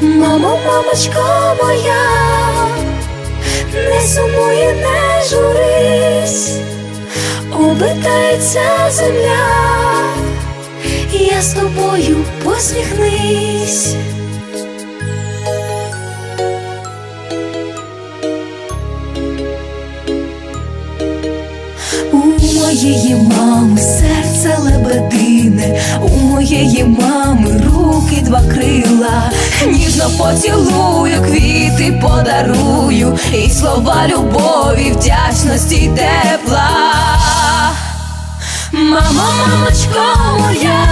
Мамо, мамочко моя, не сумуй, не журись, обертається земля, я з тобою посміхнись. У моєї мами серце лебедине, у моєї мами ніжно поцілую, квіти подарую, і слова любові, вдячності тепла. Мамо, мамочко моя,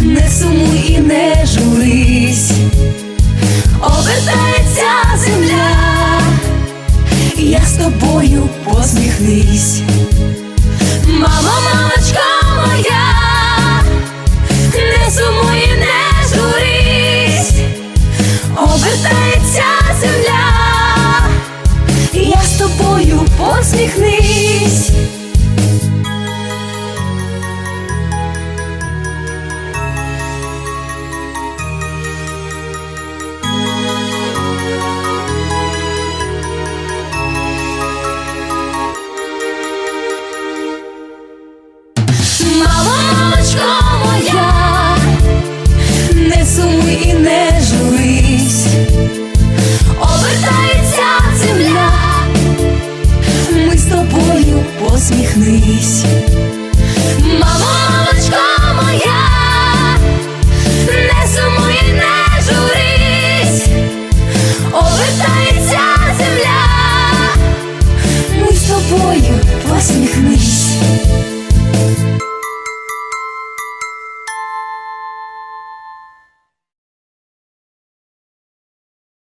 не сумуй і не посміхнись. долонькою посміхнись. Мамочко моя, не сумуй, не журись, обертається земля, ми з тобою посміхнись.